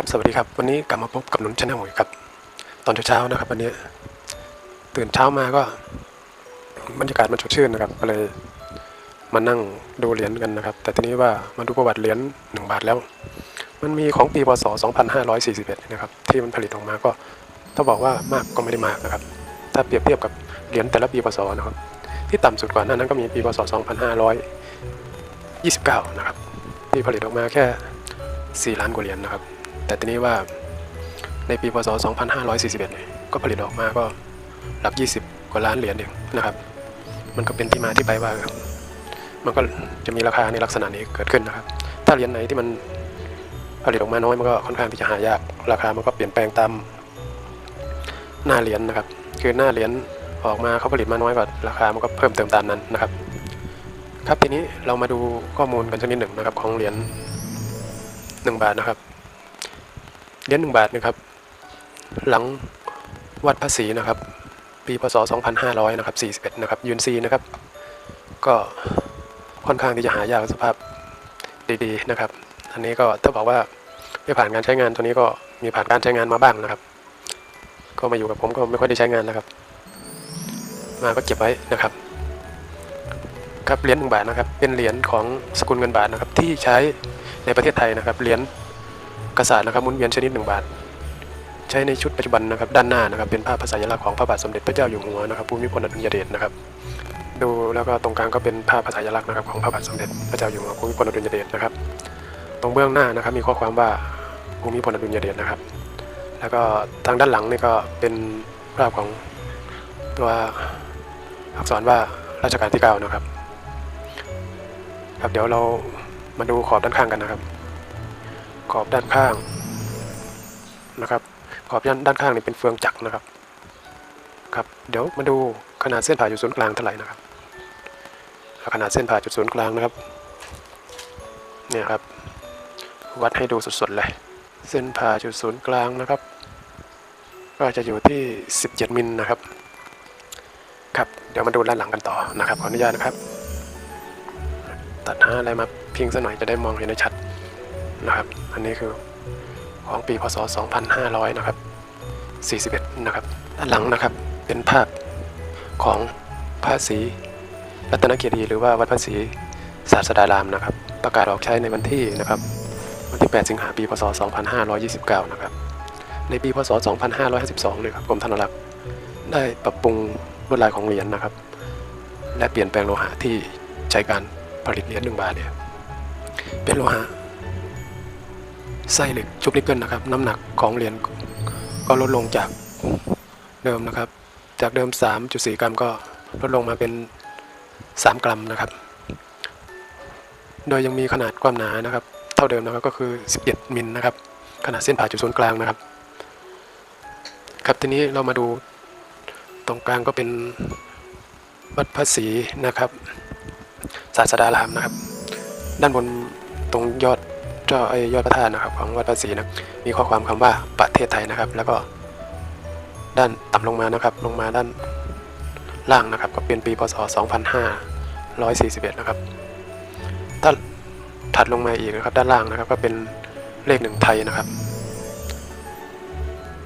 ครับสวัสดีครับ วันนี้กลับมาพบกับนุนชนลอีกครับตอนเช้าๆนะครับ วันนี้ตื่นเช้ามาก็บรรยากาศมันสดชื่นนะครับ ก็เลยมานั่งดูเหรียญกันนะครับ แต่ทีนี้ว่ามาดูประวัติเหรียญหนึ่งบาทแล้ว มันมีของปีพศ 2541 นะครับ ที่มันผลิตออกมาก็ถ้าบอกว่ามากก็ไม่ได้มากนะครับ ถ้าเปรียบเทียบกับเหรียญแต่ละปีพศนะครับ ที่ต่ำสุดกว่านั้นนั้นก็มีปีพศ 2529 นะครับที่ผลิตออกมาแค่ 4 ล้านกว่าเหรียญนะครับ แต่ทีนี้ว่าในปีพศ 2541เนี่ยก็ผลิตออกมาก็หลัก 20 กว่าล้านเหรียญเองนะครับ มันก็เป็นที่มาที่ไปว่ามันก็จะมีราคาในลักษณะนี้เกิดขึ้นนะครับ ถ้าเหรียญไหนที่มันผลิตออกมาน้อยมันก็ค่อนข้างที่จะหายาก ราคามันก็เปลี่ยนแปลงตามหน้าเหรียญนะครับ คือหน้าเหรียญออกมาเขาผลิตมาน้อยกว่าราคามันก็เพิ่มเติมตามนั้นนะครับ ครับทีนี้เรามาดูข้อมูลกันสักนิดหนึ่งนะครับของเหรียญหนึ่งบาทนะครับ เหรียญหนึ่งบาทนะครับ หลังวัดภาษีนะครับ ปีพศ 2500 นะครับ 41 นะครับยูนซีนะครับ ก็ค่อนข้างที่จะหายากสภาพดีๆนะครับ อันนี้ก็ถ้าบอกว่าไม่ผ่านการใช้งานตัวนี้ก็มีผ่านการใช้งานมาบ้างนะครับ ก็มาอยู่กับผมก็ไม่ค่อยได้ใช้งานนะครับ มาก็เก็บไว้นะครับ ครับเหรียญหนึ่งบาทนะครับ เป็นเหรียญของสกุลเงินบาทนะครับที่ใช้ในประเทศไทยนะครับเหรียญ กษัตริย์นะครับหมุนเวียนชนิดหนึ่งบาท ใช้ในชุดปัจจุบันนะครับ ด้านหน้านะครับ เป็นภาพภาษายลักษณ์ของพระบาทสมเด็จพระเจ้าอยู่หัวนะครับภูมิพลอดุลยเดชนะครับ ดูแล้วก็ตรงกลางก็เป็นภาพภาษายลักษณ์นะครับของพระบาทสมเด็จพระเจ้าอยู่หัวภูมิพลอดุลยเดชนะครับ ตรงเบื้องหน้านะครับ มีข้อความว่าภูมิพลอดุลยเดชนะครับ แล้วก็ทางด้านหลังนี่ก็เป็นภาพของตัวอักษรว่ารัชกาลที่เก้านะครับครับเดี๋ยวเรามาดูขอบด้านข้างกันนะครับ ขอบด้านข้างนะครับ ขอบด้านด้านข้างนี่เป็นเฟืองจักรนะครับ ครับ เดี๋ยวมาดูขนาดเส้นผ่าจุดศูนย์กลางเท่าไหร่นะครับ ขนาดเส้นผ่าจุดศูนย์กลางนะครับ เนี่ยครับ วัดให้ดูสดๆเลย เส้นผ่าจุดศูนย์กลางนะครับ ก็จะอยู่ที่ 17 มิลนะครับ ครับ เดี๋ยวมาดูด้านหลังกันต่อนะครับ ขออนุญาตนะครับ ตัดหาอะไรมาพิงสักหน่อยจะได้มองเห็นได้ชัด นะครับ อันนี้คือของปีพศ 2500 นะครับ 41 นะครับด้านหลังนะครับเป็นภาพของพระศรีรัตนเกียรติหรือว่าวัดพระศรีศาสดารามนะครับ ประกาศออกใช้ในวันที่นะครับวันที่ 8 สิงหาปี พศ 2529 นะครับ ในปี พศ 2552เลยครับกรมธนารักษ์ได้ปรับปรุงลวดลายของเหรียญนะครับ และเปลี่ยนแปลงโลหะที่ใช้การผลิตเหรียญหนึ่งบาทเนี่ยเป็นโลหะ ไส้เหล็กชุบนิกเกิลนะครับ น้ำหนักของเหรียญก็ลดลงจากเดิมนะครับ จากเดิม 3.4 กรัมก็ลดลงมาเป็น 3 กรัมนะครับ โดยยังมีขนาดความหนานะครับ เท่าเดิมนะครับก็คือ 17 มิลนะครับ ขนาดเส้นผ่าจุดศูนย์กลางนะครับ ครับทีนี้เรามาดูตรงกลางก็เป็นวัดพระศรีนะครับ ศาสดารามนะครับ ด้านบนตรงยอด เจ้าไอยอดพระธาตุนะครับของวัดพระศรีนะมีข้อความคำว่าประเทศไทยนะครับ แล้วก็ด้านต่ำลงมานะครับ ลงมาด้านล่างนะครับ ก็เป็นปีพศ 2541 นะครับถ้าถัดลงมาอีกนะครับ ด้านล่างนะครับ ก็เป็นเลขหนึ่งไทยนะครับ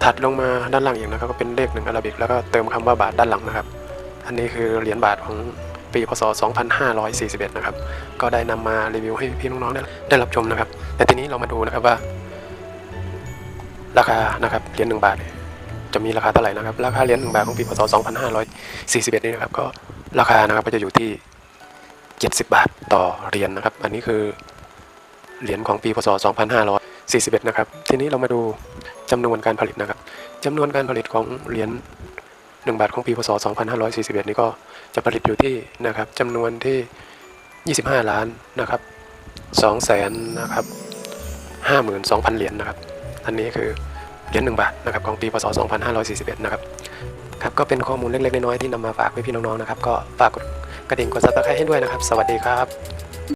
ถัดลงมาด้านล่างอีกนะครับ ก็เป็นเลขหนึ่งอาราบิกแล้วก็เติมคำว่าบาทด้านหลังนะครับ อันนี้คือเหรียญบาทของ ปีพศ 2541 นะครับ ก็ได้นำมารีวิวให้พี่น้องๆได้ได้รับชมนะครับ แต่ทีนี้เรามาดูนะครับว่า ราคานะครับเหรียญหนึ่งบาท จะมีราคาเท่าไหร่นะครับ ราคาเหรียญหนึ่งบาทของปีพศ 2541 นี่นะครับก็ราคานะครับก็จะอยู่ที่ 70 บาทต่อเหรียญนะครับ อันนี้คือเหรียญของปีพศ 2541 นะครับ ทีนี้เรามาดูจำนวนการผลิตนะครับจำนวนการผลิตของเหรียญ หนึ่งบาทของปีพศ 2541 นี่ก็จะผลิตอยู่ที่นะครับจำนวนที่ 25 ล้านนะครับ2แสนนะครับ52,000 เหรียญนะครับ อันนี้คือเหรียญหนึ่งบาทนะครับของปีพศ 2541 นะครับครับก็เป็นข้อมูลเล็กๆน้อยๆที่นำมาฝากพี่ๆน้องๆนะครับ ก็ฝากกดกระดิ่งกดซับสไครต์ให้ด้วยนะครับ สวัสดีครับ